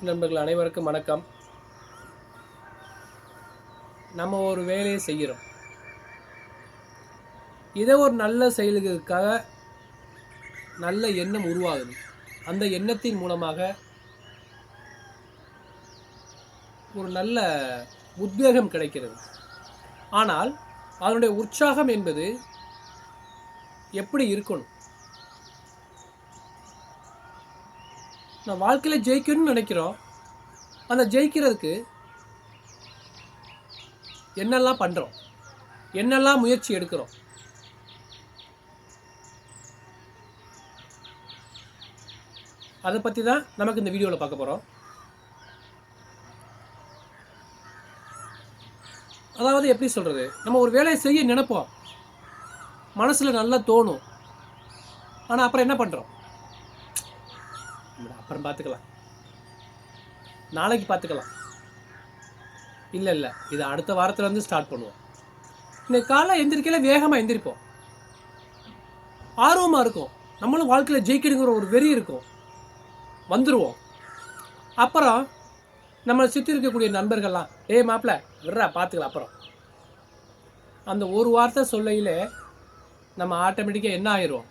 YouTube நண்பர்கள் அனைவருக்கும் வணக்கம். நம்ம ஒரு வேலையை செய்கிறோம். இதை ஒரு நல்ல செயலுக்காக நல்ல எண்ணம் உருவாகுது. அந்த எண்ணத்தின் மூலமாக ஒரு நல்ல உத்வேகம் கிடைக்கிறது. ஆனால் அதனுடைய உற்சாகம் என்பது எப்படி இருக்கணும்? நான் வாழ்க்கையில் ஜெயிக்கணும்னு நினைக்கிறோம். அந்த ஜெயிக்கிறதுக்கு என்னெல்லாம் பண்ணுறோம் என்னெல்லாம் முயற்சி எடுக்கிறோம்? அதை பற்றி தான் நமக்கு இந்த வீடியோவில் பார்க்க போகிறோம் அதாவது எப்படி சொல்கிறது நம்ம ஒரு வேலையை செய்ய நினைப்போம். மனசில் நல்லா தோணும். ஆனால் அப்புறம் என்ன பண்ணுறோம் அப்புறம் பார்த்துக்கலாம் நாளைக்கு பார்த்துக்கலாம் இல்லை இல்லை இது அடுத்த வாரத்துல இருந்து ஸ்டார்ட் பண்ணுவோம். இன்னைக்கு காலைல எந்திரிக்கையில வேகமாக எந்திரிப்போம். ஆர்வமாக இருக்கும். நம்மளும் வாழ்க்கையில் ஜெயிக்கணுங்கிற ஒரு வெறி இருக்கும். வந்துடுவோம் அப்புறம் நம்மளை சுற்றி இருக்கக்கூடிய நண்பர்கள்லாம் ஏய் மாப்பிள்ள விட்றா பார்த்துக்கலாம் அப்புறம். அந்த ஒரு வார்த்தை சொல்லையில் நம்ம ஆட்டோமேட்டிக்காக என்ன ஆயிரும்?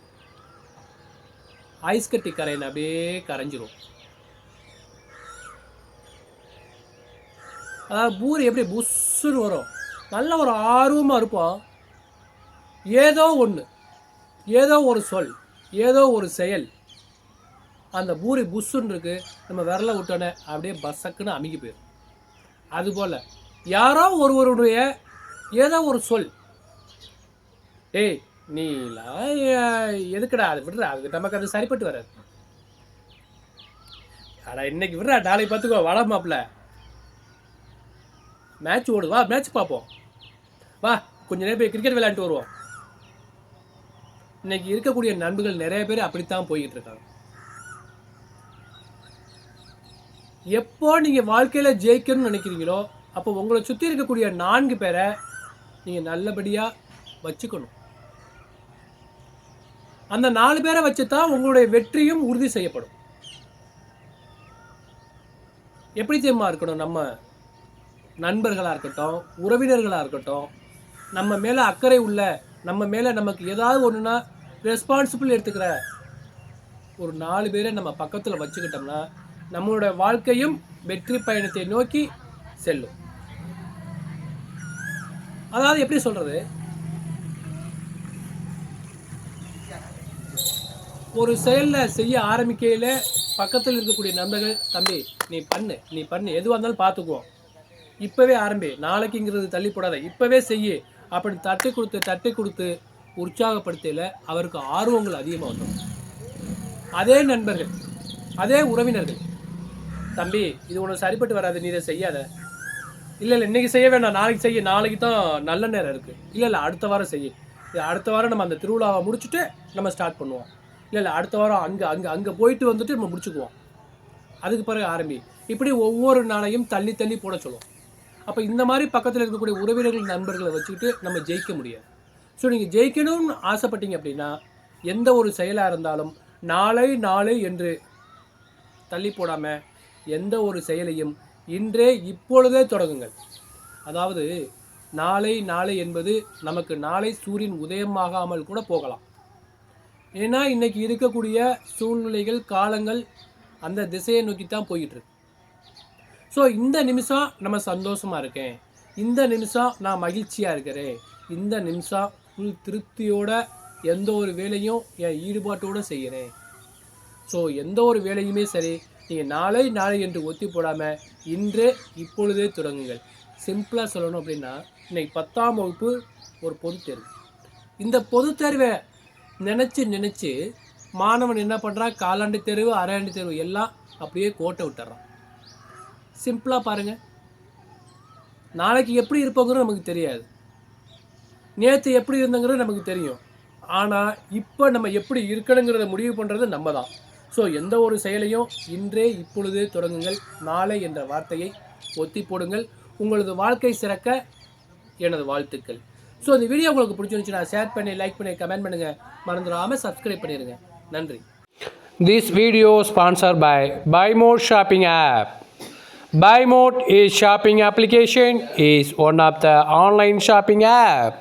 ஐஸ் கட்டி கரையில் அப்படியே கரைஞ்சிரும். அதாவது பூரி எப்படி புஷ்ஷுன்னு வரும். நல்ல ஒரு ஆர்வமாக இருப்போம் ஏதோ ஒன்று ஏதோ ஒரு சொல் ஏதோ ஒரு செயல். அந்த பூரி புஷ்ஷுன்னு இருக்கு. நம்ம விரல விட்டோன்னே அப்படியே பசக்குன்னு அமைக்கி போயிடும் அதுபோல் யாரோ ஒருவருடைய ஏதோ ஒரு சொல். ஏய் நீ எதுக்குடா அது? விடுறா அது நமக்கு அது சரிப்பட்டு வராது. அடா இன்னைக்கு விடுறா நாளைக்கு பார்த்துக்கோ வள மாப்பிள்ள. மேட்ச் ஓடு வா மேட்ச் பார்ப்போம் வா கொஞ்ச நேரம் போய் கிரிக்கெட் விளையாண்டு வருவோம். இன்னைக்கு இருக்கக்கூடிய நண்பர்கள் நிறைய பேர் அப்படித்தான் போய்கிட்டு இருக்காங்க. எப்போ நீங்கள் வாழ்க்கையில் ஜெயிக்கணும்னு நினைக்கிறீங்களோ அப்போ உங்களை சுற்றி இருக்கக்கூடிய நான்கு பேரை நீங்கள் நல்லபடியாக வச்சுக்கணும். அந்த நாலு பேரை வச்சு தான் உங்களுடைய வெற்றியும் உறுதி செய்யப்படும். எப்படி தெரியுமா இருக்கணும்? நம்ம நண்பர்களாக இருக்கட்டும் உறவினர்களாக இருக்கட்டும் நம்ம மேலே அக்கறை உள்ள நம்ம மேலே நமக்கு ஏதாவது ஒன்றுனா ரெஸ்பான்சிபிள் எடுத்துக்கிற ஒரு நாலு பேரை நம்ம பக்கத்தில் வச்சுக்கிட்டோம்னா நம்மளோட வாழ்க்கையும் வெற்றி பயணத்தை நோக்கி செல்லும். அதாவது எப்படி சொல்கிறது ஒரு செயலில் செய்ய ஆரம்பிக்கையில் பக்கத்தில் இருக்கக்கூடிய நண்பர்கள் தம்பி நீ பண்ணு நீ பண்ணு. எதுவாக இருந்தாலும் பார்த்துக்குவோம் இப்போவே ஆரம்பி. நாளைக்குங்கிறது தள்ளி போடாத. இப்போவே செய்யு. அப்படி தட்டி கொடுத்து தட்டி கொடுத்து உற்சாகப்படுத்தையில் அவருக்கு ஆர்வங்கள் அதிகமாக வந்துடும் அதே நண்பர்கள் அதே உறவினர்கள் தம்பி இது உனக்கு சரிப்பட்டு வராது. நீ இதை செய்யாத. இல்லை இல்லை இன்னைக்கு செய்ய வேண்டாம். நாளைக்கு செய்ய. நாளைக்கு தான் நல்ல நேரம் இருக்குது இல்லை இல்லை அடுத்த வாரம் செய்ய. இது அடுத்த வாரம் நம்ம அந்த திருவிழாவை முடிச்சுட்டு நம்ம ஸ்டார்ட் பண்ணுவோம். இல்லை இல்லை அடுத்த வாரம் அங்கே அங்கே அங்கே போயிட்டு வந்துட்டு நம்ம முடிச்சுக்குவோம். அதுக்கு பிறகு ஆரம்பி. இப்படி ஒவ்வொரு நாளையும் தள்ளி தள்ளி போட சொல்லுவோம். அப்போ இந்த மாதிரி பக்கத்தில் இருக்கக்கூடிய உறவினர்கள் நண்பர்களை வச்சுக்கிட்டு நம்ம ஜெயிக்க முடியாது. ஸோ நீங்கள் ஜெயிக்கணும்னு ஆசைப்பட்டீங்க அப்படின்னா எந்த ஒரு செயலாக இருந்தாலும் நாளை நாளை என்று தள்ளி போடாமல் எந்த ஒரு செயலையும் இன்றே இப்பொழுதே தொடங்குங்கள். அதாவது நாளை நாளை என்பது நமக்கு நாளை சூரியன் உதயமாகாமல் கூட போகலாம். ஏன்னா இன்றைக்கி இருக்கக்கூடிய சூழ்நிலைகள் காலங்கள் அந்த திசையை நோக்கி தான் போயிட்டுருக்கு. ஸோ இந்த நிமிஷம் நம்ம சந்தோஷமாக இருக்கேன். இந்த நிமிஷம் நான் மகிழ்ச்சியாக இருக்கிறேன். இந்த நிமிஷம் ஃபுல் திருப்தியோட எந்த ஒரு வேலையும் என் ஈடுபாட்டோடு செய்கிறேன். ஸோ எந்த ஒரு வேலையுமே சரி நீங்கள் நாளை நாளை என்று ஒத்தி போடாமல் இன்று இப்பொழுதே தொடங்குங்கள். சிம்பிளாக சொல்லணும் அப்படின்னா இன்றைக்கி பத்தாம் வகுப்பு ஒரு பொது தேர்வு. இந்த பொது தேர்வை நினச்சி நினச்சி மாணவன் என்ன பண்ணுறான் காலாண்டு தேர்வு அரையாண்டு தேர்வு எல்லாம் அப்படியே கோட்டை விட்டுறான். சிம்பிளாக பாருங்கள் நாளைக்கு எப்படி இருப்போங்கிறது நமக்கு தெரியாது. நேற்று எப்படி இருந்தங்கிறது நமக்கு தெரியும். ஆனால் இப்போ நம்ம எப்படி இருக்கணுங்கிறத முடிவு பண்ணுறது நம்ம தான் ஸோ எந்த ஒரு செயலையும் இன்றே இப்பொழுது தொடங்குங்கள். நாளை என்ற வார்த்தையை ஒத்தி போடுங்கள். உங்களது வாழ்க்கை சிறக்க எனது வாழ்த்துக்கள். ஸோ இந்த வீடியோ உங்களுக்கு பிடிச்சிருந்துச்சுன்னா ஷேர் பண்ணி லைக் பண்ணி கமெண்ட் பண்ணுங்கள் மறந்துடாமல் சப்ஸ்கிரைப் பண்ணிடுங்க நன்றி this video sponsor by by mode shopping app by mode is shopping application is one of the online shopping app